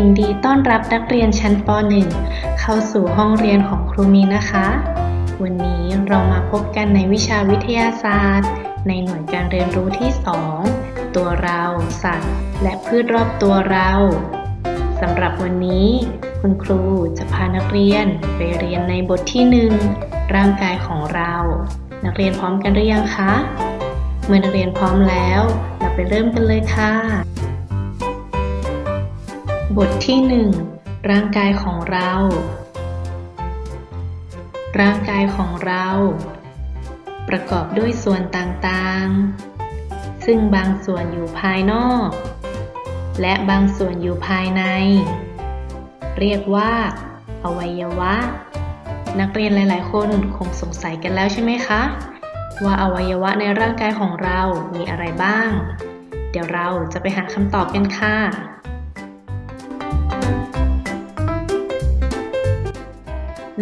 ยินดีต้อนรับนักเรียนชั้นป .1 เข้าสู่ห้องเรียนของครูมีนะคะ วันนี้เรามาพบกันในวิชาวิทยาศาสตร์ ในหน่วยการเรียนรู้ที่ 2 ตัวเรา สัตว์ และพืชรอบตัวเราสำหรับวันนี้ คุณครูจะพานักเรียนไปเรียนในบทที่ 1 ร่างกายของเรา นักเรียนพร้อมกันหรือยังคะ เมื่อนักเรียนพร้อมแล้ว เราไปเริ่มกันเลยค่ะ บทที่1ร่างกายของเรา ร่างกายของเรา ประกอบด้วยส่วนต่างๆ ซึ่งบางส่วนอยู่ภายนอก และบางส่วนอยู่ภายใน เรียกว่า อวัยวะ นักเรียนหลาย ๆ คนคงสงสัยกันแล้วใช่ไหมคะ ว่าอวัยวะในร่างกายของเรามีอะไรบ้าง เดี๋ยวเราจะไปหาคำตอบกันค่ะ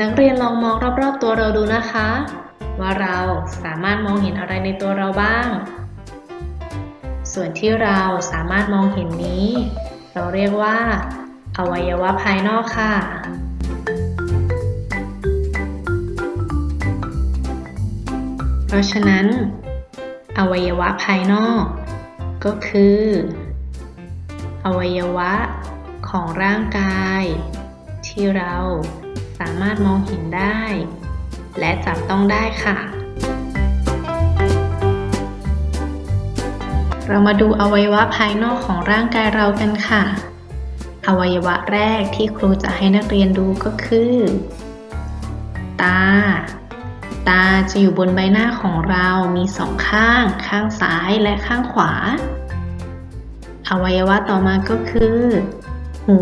นักเรียนลองมองรอบๆตัวเราดูนะคะ ว่าเราสามารถมองเห็นอะไรในตัวเราบ้าง ส่วนที่เราสามารถมองเห็นนี้ เราเรียกว่า อวัยวะภายนอกค่ะเพราะฉะนั้น อวัยวะภายนอก ก็คือ อวัยวะของร่างกาย ที่เรา สามารถมองเห็นได้ และจับต้องได้ค่ะ เรามาดูอวัยวะภายนอกของร่างกายเรากันค่ะ อวัยวะแรกที่ครูจะให้นักเรียนดูก็คือ ตา ตาจะอยู่บนใบหน้าของเรามีสองข้าง ข้างซ้ายและข้างขวา อวัยวะต่อมาก็คือ หู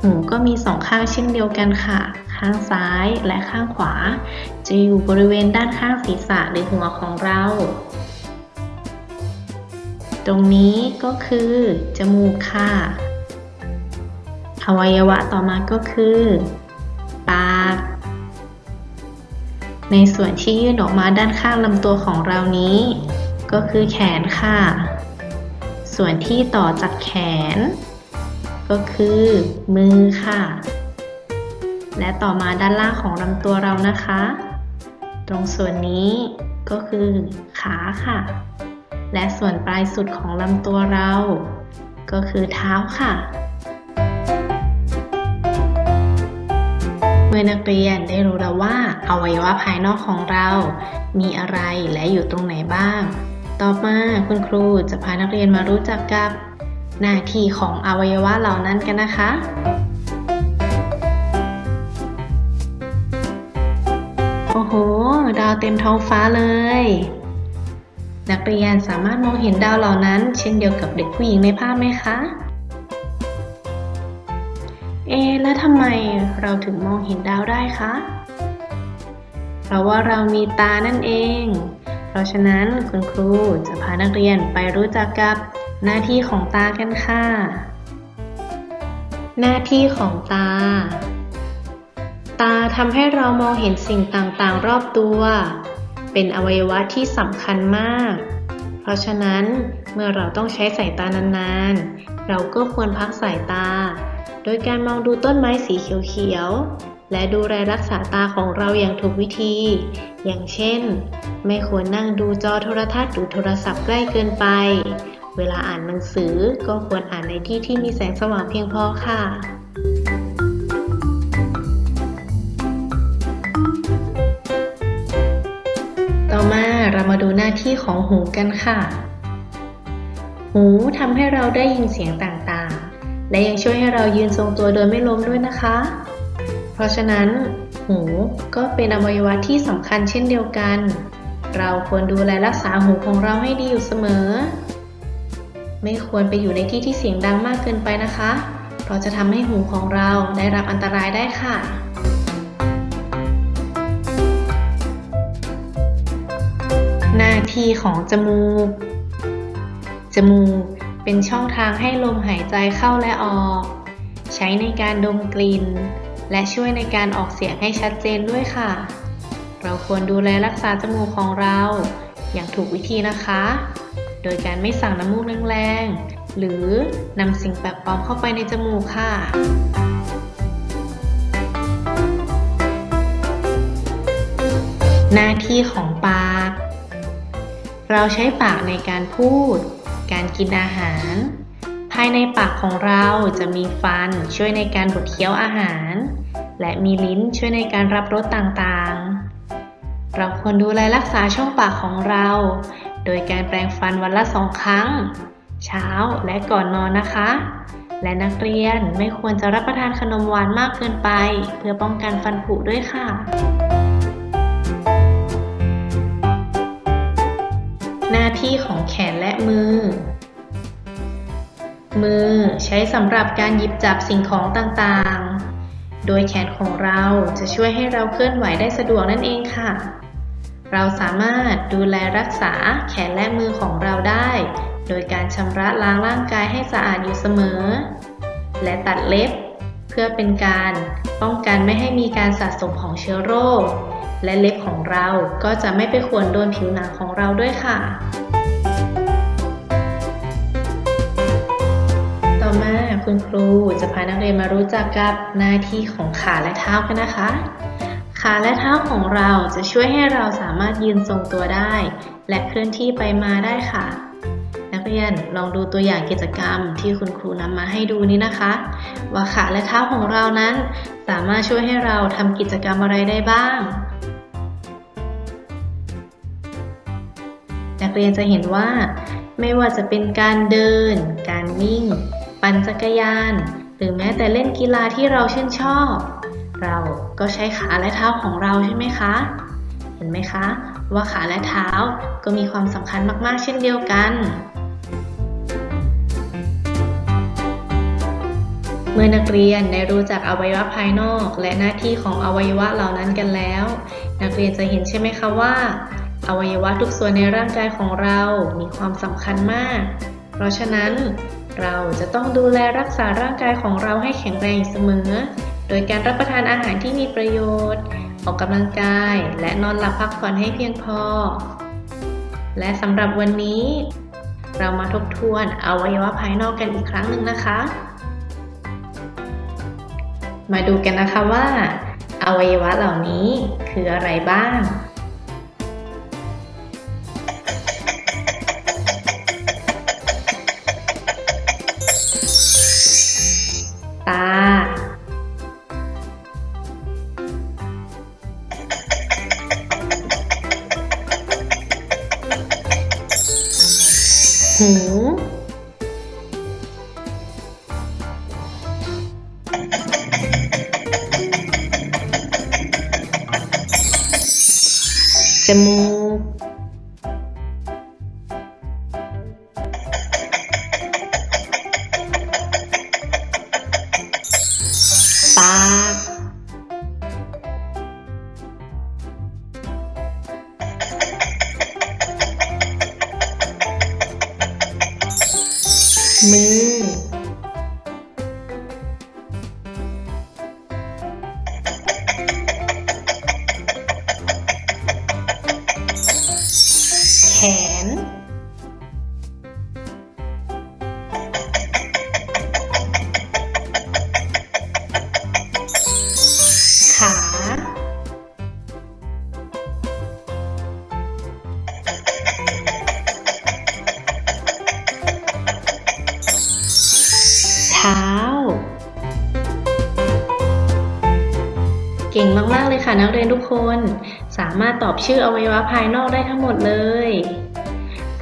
หูก็มีสองข้างเช่นเดียวกันค่ะ ข้างซ้ายและข้างขวา จะอยู่บริเวณด้านข้างศีรษะหรือหัวของเรา ตรงนี้ก็คือ จมูกค่ะ อวัยวะต่อมาก็คือ ปาก ในส่วนที่ยื่นออกมาด้านข้างลำตัวของเรานี้ ก็คือแขนค่ะ ส่วนที่ต่อจากแขน ก็คือมือค่ะ และต่อมาด้านล่างของลำตัวเรานะคะ ตรงส่วนนี้ก็คือขาค่ะ และส่วนปลายสุดของลำตัวเรา ก็คือเท้าค่ะ เมื่อนักเรียนได้รู้แล้วว่าอวัยวะภายนอกของเรา มีอะไรและอยู่ตรงไหนบ้าง ต่อมาคุณครูจะพานักเรียนมารู้จักกับ หน้าที่ของอวัยวะเหล่านั้นกันนะคะโอ้โห ดาวเต็มท้องฟ้าเลย นักเรียนสามารถมองเห็นดาวเหล่านั้น เช่นเดียวกับเด็กผู้หญิงในภาพไหมคะ เอ แล้วทำไมเราถึงมองเห็นดาวได้คะ เพราะว่าเรามีตานั่นเอง เพราะฉะนั้นคุณครูจะพานักเรียนไปรู้จักกับ หน้าที่ของตากันค่ะ หน้าที่ของตา ตาทำให้เรามองเห็นสิ่งต่างๆ รอบตัว เป็นอวัยวะที่สำคัญมาก เพราะฉะนั้นเมื่อเราต้องใช้สายตานานๆ เราก็ควรพักสายตา โดยการมองดูต้นไม้สีเขียวๆ และดูแลรักษาตาของเราอย่างถูกวิธี อย่างเช่น ไม่ควรนั่งดูจอโทรทัศน์หรือโทรศัพท์ใกล้เกินไป เวลาอ่านหนังสือก็ควรอ่านในที่ที่มีแสงสว่างเพียงพอค่ะ ต่อมาเรามาดูหน้าที่ของหูกันค่ะ หูทำให้เราได้ยินเสียงต่างๆ และยังช่วยให้เรายืนทรงตัวโดยไม่ล้มด้วยนะคะ เพราะฉะนั้นหูก็เป็นอวัยวะที่สำคัญเช่นเดียวกัน เราควรดูแลรักษาหูของเราให้ดีอยู่เสมอ ไม่ควรไปอยู่ในที่ที่เสียงดังมากเกินไปนะคะ เพราะจะทำให้หูของเราได้รับอันตรายได้ค่ะหน้าที่ของจมูก จมูกเป็นช่องทางให้ลมหายใจเข้าและออก ใช้ในการดมกลิ่น และช่วยในการออกเสียงให้ชัดเจนด้วยค่ะ เราควรดูแลรักษาจมูกของเรา อย่างถูกวิธีนะคะ โดยการไม่สั่งน้ำมูกแรงๆ หรือนำสิ่งแปลกปลอมเข้าไปในจมูกค่ะหน้าที่ของปาก เราใช้ปากในการพูด การกินอาหาร ภายในปากของเราจะมีฟันช่วยในการบดเคี้ยวอาหาร และมีลิ้นช่วยในการรับรสต่างๆ เราควรดูแลรักษาช่องปากของเรา โดยการแปรงฟันวันละสองครั้ง เช้าและก่อนนอนนะคะ และนักเรียนไม่ควรจะรับประทานขนมหวานมากเกินไป เพื่อป้องกันฟันผุด้วยค่ะหน้าที่ของแขนและมือ มือใช้สำหรับการหยิบจับสิ่งของต่างๆ โดยแขนของเราจะช่วยให้เราเคลื่อนไหวได้สะดวกนั่นเองค่ะ เราสามารถดูแลรักษาแขนและมือของเราได้ โดยการชำระล้างร่างกายให้สะอาดอยู่เสมอ และตัดเล็บ เพื่อเป็นการป้องกันไม่ให้มีการสะสมของเชื้อโรค และเล็บของเราก็จะไม่ไปขวนโดนผิวหนังของเราด้วยค่ะ ต่อมาคุณครูจะพานักเรียนมารู้จักกับหน้าที่ของขาและเท้ากันนะคะ ขาและเท้าของเราจะช่วยให้เราสามารถยืนทรงตัวได้ และเคลื่อนที่ไปมาได้ค่ะ นักเรียนลองดูตัวอย่างกิจกรรมที่คุณครูนำมาให้ดูนี้นะคะ ว่าขาและเท้าของเรานั้น สามารถช่วยให้เราทำกิจกรรมอะไรได้บ้าง นักเรียนจะเห็นว่า ไม่ว่าจะเป็นการเดิน การวิ่ง ปั่นจักรยาน หรือแม้แต่เล่นกีฬาที่เราชื่นชอบ เราก็ใช้ขาและเท้าของเราใช่ไหมคะ เห็นไหมคะ ว่าขาและเท้าก็มีความสำคัญมากๆ เช่นเดียวกัน เมื่อนักเรียนได้รู้จักอวัยวะภายนอก และหน้าที่ของอวัยวะเหล่านั้นกันแล้ว นักเรียนจะเห็นใช่ไหมคะว่า อวัยวะทุกส่วนในร่างกายของเรามีความสำคัญมาก เพราะฉะนั้นเราจะต้องดูแลรักษาร่างกายของเราให้แข็งแรงเสมอ โดยการรับประทานอาหารที่มีประโยชน์ ออกกำลังกาย และนอนหลับพักผ่อนให้เพียงพอ และสำหรับวันนี้ เรามาทบทวนอวัยวะภายนอกกันอีกครั้งหนึ่งนะคะ มาดูกันนะคะว่า อวัยวะเหล่านี้คืออะไรบ้าง หูามารถตอบชื่ออวัยวะภายนอกได้ทั้งหมดเลย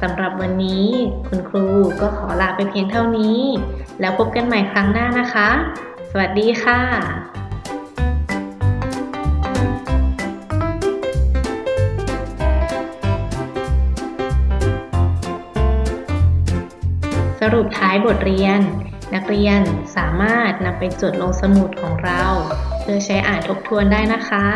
สำหรับวันนี้คุณครูก็ขอลาไปเพียงเท่านี้ แล้วพบกันใหม่ครั้งหน้านะคะ สวัสดีค่ะสรุปท้ายบทเรียน นักเรียนสามารถนำไปจดลงสมุดของเรา เพื่อใช้อ่านทบทวนได้นะคะ